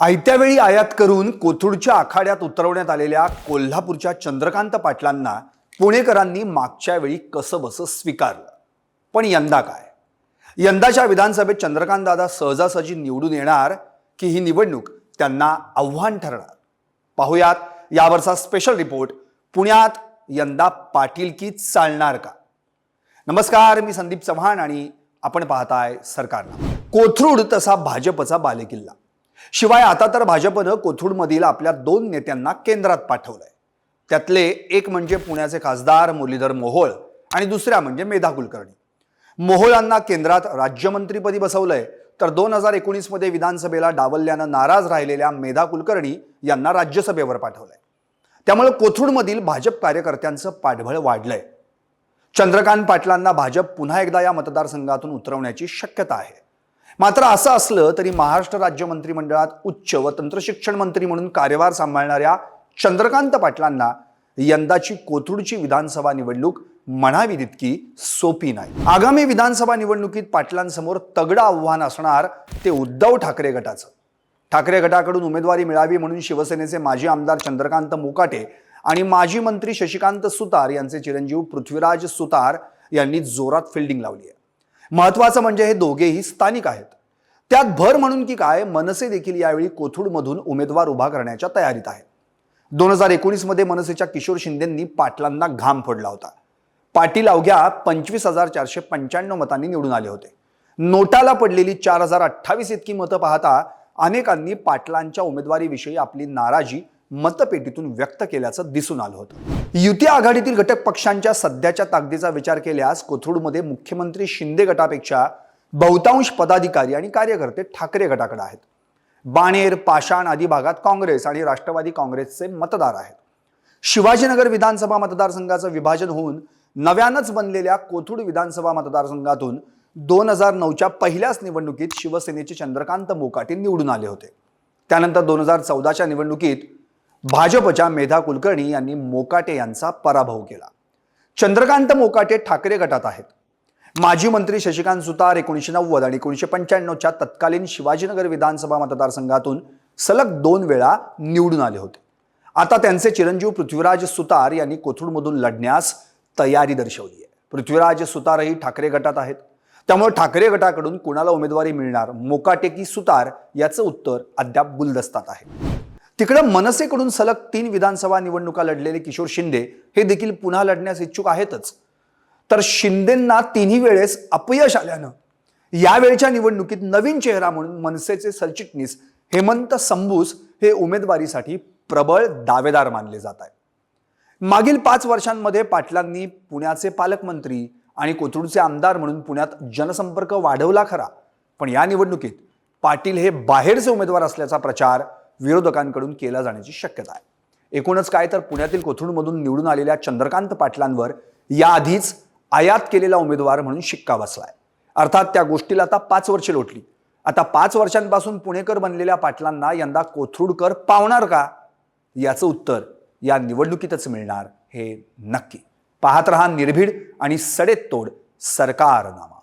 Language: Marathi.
आयत्या वेळी आयात करून कोथरूडच्या आखाड्यात उतरवण्यात आलेल्या कोल्हापूरच्या चंद्रकांत पाटलांना पुणेकरांनी मागच्या वेळी कसं बसं स्वीकारलं. पण यंदा काय? यंदाच्या विधानसभेत चंद्रकांत दादा सहजासहजी निवडून येणार की ही निवडणूक त्यांना आव्हान ठरणार? पाहुयात यावरचा स्पेशल रिपोर्ट पुण्यात यंदा पाटीलकीत चालणार का? नमस्कार मी संदीप चव्हाण आणि आपण पाहताय सरकारला कोथरूड तसा भाजपचा बालेकिल्ला. शिवाय आता तर भाजपनं कोथरूडमधील आपल्या दोन नेत्यांना केंद्रात पाठवलंय. त्यातले एक म्हणजे पुण्याचे खासदार मुरलीधर मोहोळ आणि दुसऱ्या म्हणजे मेधा कुलकर्णी. मोहोळांना केंद्रात राज्यमंत्रीपदी बसवलंय. तर दोन हजार एकोणीसमध्ये विधानसभेला डावलल्यानं नाराज राहिलेल्या मेधा कुलकर्णी यांना राज्यसभेवर पाठवलंय. त्यामुळे कोथरूडमधील भाजप कार्यकर्त्यांचं पाठबळ वाढलंय. चंद्रकांत पाटलांना भाजप पुन्हा एकदा या मतदारसंघातून उतरवण्याची शक्यता आहे. मात्र असं असलं तरी महाराष्ट्र राज्य मंत्रिमंडळात उच्च व तंत्रशिक्षण मंत्री म्हणून कार्यभार सांभाळणाऱ्या चंद्रकांत पाटलांना यंदाची कोथरूडची विधानसभा निवडणूक म्हणावी तितकी सोपी नाही. आगामी विधानसभा निवडणुकीत पाटलांसमोर तगडं आव्हान असणार ते उद्धव ठाकरे गटाचं. ठाकरे गटाकडून उमेदवारी मिळावी म्हणून शिवसेनेचे माजी आमदार चंद्रकांत मोकाटे आणि माजी मंत्री शशिकांत सुतार यांचे चिरंजीव पृथ्वीराज सुतार यांनी जोरात फिल्डिंग लावली आहे महत्वाचं म्हणजे हे दोघेही स्थानिक आहेत. त्यात भर म्हणून की काय मनसे देखील यावेळी कोथरूडमधून उमेदवार उभा करण्याच्या तयारीत आहे दोन हजार एकोणीसमध्ये मनसेच्या किशोर शिंदेंनी पाटलांना घाम फोडला होता. पाटील अवघ्या पंचवीस हजार चारशे पंच्याण्णव मतांनी निवडून आले होते. नोटाला पडलेली चार हजार अठ्ठावीस इतकी मतं पाहता अनेकांनी पाटलांच्या उमेदवारीविषयी आपली नाराजी मतपेटीतून व्यक्त केल्याचं दिसून आलं होतं. युती आघाडीतील घटक पक्षांच्या सध्याच्या ताकदीचा विचार केल्यास कोथरूडमध्ये मुख्यमंत्री शिंदे गटापेक्षा बहुतांश पदाधिकारी आणि कार्यकर्ते ठाकरे गटाकडे आहेत. बाणेर पाषाण आदी भागात काँग्रेस आणि राष्ट्रवादी काँग्रेसचे मतदार आहेत. शिवाजीनगर विधानसभा मतदारसंघाचं विभाजन होऊन नव्यानंच बनलेल्या कोथरूड विधानसभा मतदारसंघातून दोन हजार नऊच्या पहिल्याच निवडणुकीत शिवसेनेचे चंद्रकांत मोकाटे निवडून आले होते. त्यानंतर दोन हजार चौदाच्या निवडणुकीत भाजपच्या मेधा कुलकर्णी यांनी मोकाटे यांचा पराभव केला. चंद्रकांत मोकाटे ठाकरे गटात आहेत. माजी मंत्री शशिकांत सुतार एकोणीसशे नव्वद आणि एकोणीसशे पंच्याण्णवच्या तत्कालीन शिवाजीनगर विधानसभा मतदारसंघातून सलग दोन वेळा निवडून आले होते. आता त्यांचे चिरंजीव पृथ्वीराज सुतार यांनी कोथरूडमधून लढण्यास तयारी दर्शवली आहे पृथ्वीराज सुतारही ठाकरे गटात आहेत. त्यामुळे ठाकरे गटाकडून कुणाला उमेदवारी मिळणार मोकाटे की सुतार याचं उत्तर अद्याप गुलदस्तात आहे. तिकडं मनसेकडून सलग तीन विधानसभा निवडणुका लढलेले किशोर शिंदे हे देखील पुन्हा लढण्यास इच्छुक आहेतच. तर शिंदेंना तिन्ही वेळेस अपयश आल्यानं यावेळच्या निवडणुकीत नवीन चेहरा म्हणून मनसेचे सरचिटणीस हेमंत संभूस हे उमेदवारीसाठी प्रबळ दावेदार मानले जात आहे मागील पाच वर्षांमध्ये पाटलांनी पुण्याचे पालकमंत्री आणि कोथरूडचे आमदार म्हणून पुण्यात जनसंपर्क वाढवला खरा. पण या निवडणुकीत पाटील हे बाहेरचे उमेदवार असल्याचा प्रचार विरोधकांकडून केला जाण्याची शक्यता आहे. एकूणच काय तर पुण्यातील कोथरूडमधून निवडून आलेल्या चंद्रकांत पाटलांवर याआधीच आयात केलेला उमेदवार म्हणून शिक्का बसलाय. अर्थात त्या गोष्टीला आता पाच वर्षे लोटली. आता पाच वर्षांपासून पुणेकर बनलेल्या पाटलांना यंदा कोथरूडकर पावणार का? याचं उत्तर या निवडणुकीतच मिळणार हे नक्की. पाहत रहा निर्भीड आणि सडेतोड सरकारनामा.